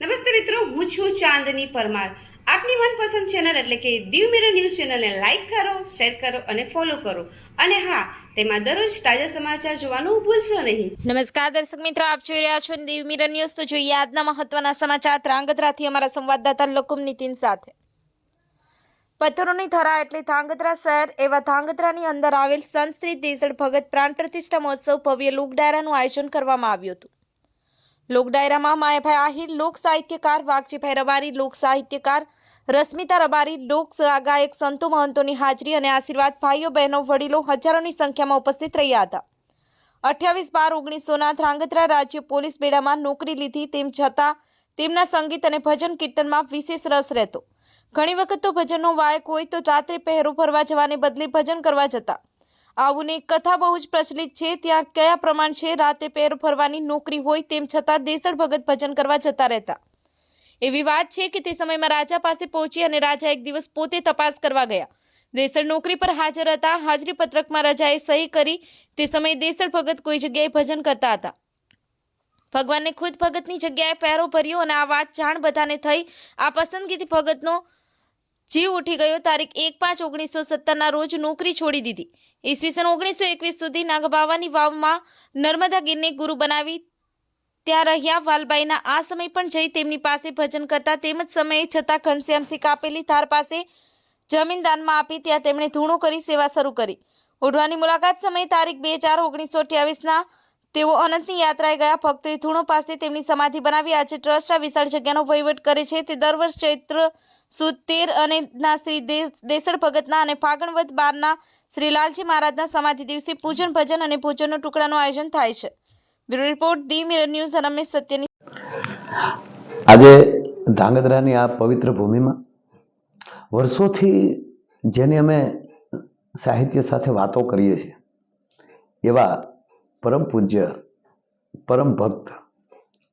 નમસ્તે મિત્રો, હું છું ચાંદની પરમાર. આપની મનપસંદ ચેનલ એટલે કે દીવ મિરર ન્યૂઝ ચેનલને લાઇક કરો શેર કરો અને ફોલો કરો. અને હા, તેમાં દરરોજ તાજા સમાચાર જોવાનું ભૂલશો નહીં. નમસ્કાર દર્શક મિત્રો, આપ જોઈ રહ્યા છો દીવ મિરર ન્યૂઝ તો જોઈએ આજના મહત્વના સમાચાર. ત્રાંગધ્રાથી અમારા સંવાદદાતા લકુમ નીતિન સાથે. પથ્થરોની થરા એટલે ધાંગધ્રા શહેર એવા ધાંગધ્રાની અંદર આવેલ સંત શ્રી ભગત પ્રાણ પ્રતિષ્ઠા મહોત્સવ ભવ્ય લોકડાયરાનું આયોજન કરવામાં આવ્યું હતું. લોકડાયરામાં માયાભાઈ આહિર લોક સાહિત્યકાર વાઘજીભાઈ રબારી લોક સાહિત્યકાર રશ્મિતા રબારી, લોક ગાયક સંતો મહંતોની હાજરી અને આશીર્વાદ ભાઈઓ, બહેનો, વડીલો હજારોની સંખ્યામાં ઉપસ્થિત રહ્યા હતા. અઠ્યાવીસ બાર ઓગણીસોના ધ્રાંગધ્રા રાજ્ય પોલીસ બેડામાં નોકરી લીધી, તેમ છતાં તેમના સંગીત અને ભજન કીર્તનમાં વિશેષ રસ રહેતો. ઘણી વખત તો ભજનનો વાયક હોય તો રાત્રે પહેરો ફરવા જવાને બદલે ભજન કરવા જતા. આવું એક કથા બહુ જ પ્રચલિત છે. ત્યાં કયા પ્રમાણ છે? રાતે પેર ફરવાની નોકરી હોય તેમ છતાં દેસળ ભગત ભજન કરવા જતા રહેતા. એવી વાત છે કે તે સમયમાં રાજા પાસે પહોંચી અને રાજા એક દિવસ પોતે તપાસ કરવા ગયા. દેસળ નોકરી પર હાજર હતા. હાજરી પત્રકમાં રજાએ સહી કરી. તે સમયે દેસળ ભગત કોઈ જગ્યાએ ભજન કરતા હતા. ભગવાને ખુદ ભગતની જગ્યાએ પહેરો ભર્યો અને આ વાત જાણ બધાને થઈ. આ પસંદગીથી ભગતનો જીવ ઉઠી ગયો તારીખ એક પાંચ ઓગણીસો સત્તરના રોજ નોકરી છોડી દીધી. ઈસવીસન ઓગણીસો એકવીસ સુધી નાગબાવાની વાવમાં નર્મદા ગીરને ગુરુ બનાવી. ત્યાં રહ્યા વાલબાઈના આ સમય પણ જઈ તેમની પાસે ભજન કરતા તેમજ સમયે છતાં ઘનશ્યામસિંહ કાપેલી ધાર પાસે જમીન દાનમાં આપી ત્યાં તેમણે ધૂણો કરી સેવા શરૂ કરી. ઓઢવાની મુલાકાત સમયે તારીખ બે ચાર ઓગણીસો અઠ્યાવીસના તેઓ અનંતની યાત્રાએ ગયા ભક્તોએ ધૂણો પાસે તેમની સમાધિ બનાવી. આજે ટ્રસ્ટ આ વિશાળ જગ્યાનો વહીવટ કરે છે. તે દર વર્ષ ચૈત્ર સુદ, તેર અને ના શ્રી દેસર ભગતના અને ફાગણવદ બારના શ્રી લાલજી મહારાજના સમાધિ દિવસે પૂજન, ભજન અને ભોજનનો ટુકડાનું આયોજન થાય છે. Bureau report the mirror news Ramesh સત્યની આજે ધાંગધ્રાની આ પવિત્ર ભૂમિમાં વર્ષોથી જેની અમે સાહિત્ય સાથે વાતો કરીએ છીએ, એવા પરમ પૂજ્ય, પરમ ભક્ત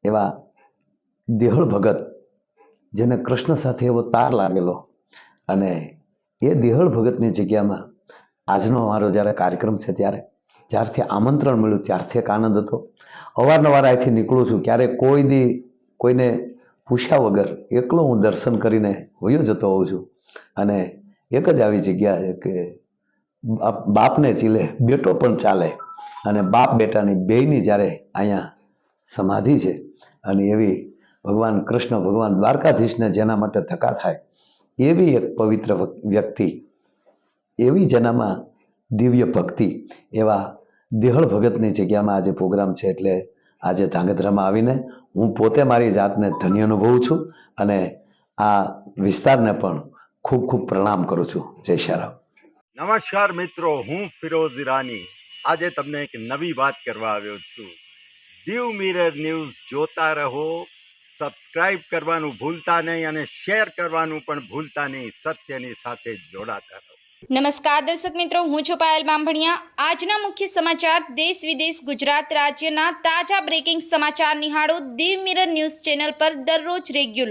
એવા દેહળ ભગત જેને કૃષ્ણ સાથે એવો તાર લાગેલો. અને એ દેહળ ભગતની જગ્યામાં આજનો અમારો જ્યારે કાર્યક્રમ છે ત્યારે જ્યારથી આમંત્રણ મળ્યું ત્યારથી એક આનંદ હતો. અવારનવાર અહીંથી નીકળું છું ક્યારેક કોઈ દી કોઈને પૂછ્યા વગર એકલો હું દર્શન કરીને વયો જતો હોઉં છું. અને એક જ આવી જગ્યા છે કે બાપને ચીલે, બેટો પણ ચાલે. અને બાપ બેટાની બેયની જ્યારે અહીંયા સમાધિ છે અને એવી ભગવાન કૃષ્ણ, ભગવાન દ્વારકાધીશને જેના માટે ધક્કા થાય, એવી એક પવિત્ર વ્યક્તિ, એવી જેનામાં દિવ્ય ભક્તિ, એવા દેહળ ભગતની જગ્યામાં આજે પ્રોગ્રામ છે એટલે આજે ધાંગધ્રામાં આવીને હું પોતે મારી જાતને ધન્ય અનુભવું છું અને આ વિસ્તારને પણ ખૂબ ખૂબ પ્રણામ કરું છું. જય શ્યારામ નમસ્કાર મિત્રો, હું ફિરોઝ ઈરાની. આજે તમને એક નવી વાત કરવા આવ્યો છું. દીવ મિરર ન્યૂઝ જોતા રહો, સબસ્ક્રાઇબ કરવાનું ભૂલતા નહીં અને શેર કરવાનું પણ ભૂલતા નહીં, સત્યની સાથે જોડાતા રહો. નમસ્કાર દર્શક મિત્રો, હું છું પાયલ બાંભણિયા. આજના મુખ્ય સમાચાર, દેશ વિદેશ, ગુજરાત રાજ્યના તાજા બ્રેકિંગ સમાચાર નિહાળો. દીવ મિરર ન્યૂઝ ચેનલ પર દરરોજ રેગ્યુલર